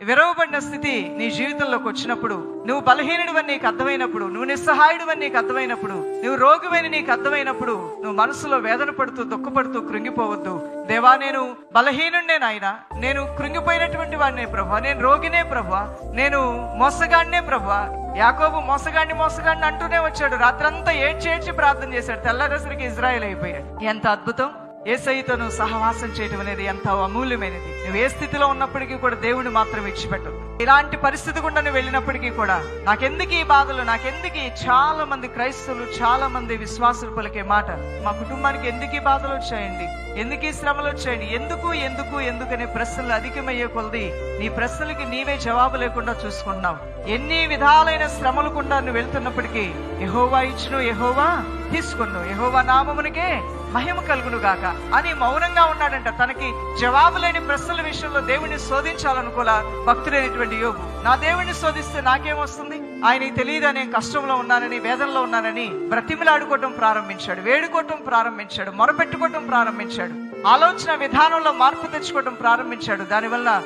విరవబడిన స్థితి నీ జీవితంలోకి వచ్చినప్పుడు నువ్వు బలహీనుడివని నీకు అర్థమైనప్పుడు నువ్వు నిస్సహాయుడివని నీకు అర్థమైనప్పుడు నువ్వు రోగివని నీకు అర్థమైనప్పుడు నువ్వు మనసులో వేదన పడుతూ దుఃఖపడుతూ కృంగిపోవద్దు. దేవా నేను బలహీనుడినే నాయన. నేను కృంగిపోయినటువంటి వాడినే ప్రభా నేను రోగినే ప్రభా నేను మోసగాడినే ప్రభా యాకోబు మోసగాడిని మోసగాడిని అంటూనే వచ్చాడు. రాత్రంతా ఏడ్చి ఏడ్చి ప్రార్థన చేశాడు. తెల్లారేసరికి ఇజ్రాయెల్ అయిపోయాడు ఎంత అద్భుతం! ఏసైతోను సహవాసం చేయటం అనేది ఎంత అమూల్యమైనది. నువ్వు ఏ స్థితిలో ఉన్నప్పటికీ కూడా దేవుని మాత్రం విడిచిపెట్టు ఇలాంటి పరిస్థితి గుండా నువ్వు వెళ్ళినప్పటికీ కూడా నాకెందుకు ఈ బాధలు నాకెందుకు చాలా మంది క్రైస్తవులు చాలా మంది విశ్వాసులు పలికే మాట మా కుటుంబానికి ఎందుకు ఈ బాధలు వచ్చాయండి? ఎందుకు ఈ శ్రమలు వచ్చాయండి? ఎందుకు ఎందుకు ఎందుకనే ప్రశ్నలు అధికమయ్యే కొలది నీ ప్రశ్నలకి నీవే జవాబు లేకుండా చూసుకుంటున్నావు. ఎన్ని విధాలైన శ్రమలు గుండా నువ్వు వెళ్తున్నప్పటికీ ఎహోవా ఇచ్చును ఎహోవా తీసుకున్ను యహోవా నామమునికే మహిమ కలుగును గాక అని మౌనంగా ఉన్నాడంట. తనకి జవాబు లేని ప్రశ్నల విషయంలో దేవుణ్ణి శోధించాలనుకోలా భక్తుడైనటువంటి యోగు నా దేవుణ్ణి శోధిస్తే నాకేమొస్తుంది ఆయన తెలియదు నేను కష్టంలో ఉన్నానని వేదనలో ఉన్నానని? బ్రతిమిలాడుకోవటం ప్రారంభించాడు. వేడుకోవటం ప్రారంభించాడు. మొరపెట్టుకోవటం ప్రారంభించాడు. ఆలోచన విధానంలో మార్పు తెచ్చుకోవటం ప్రారంభించాడు. దానివల్ల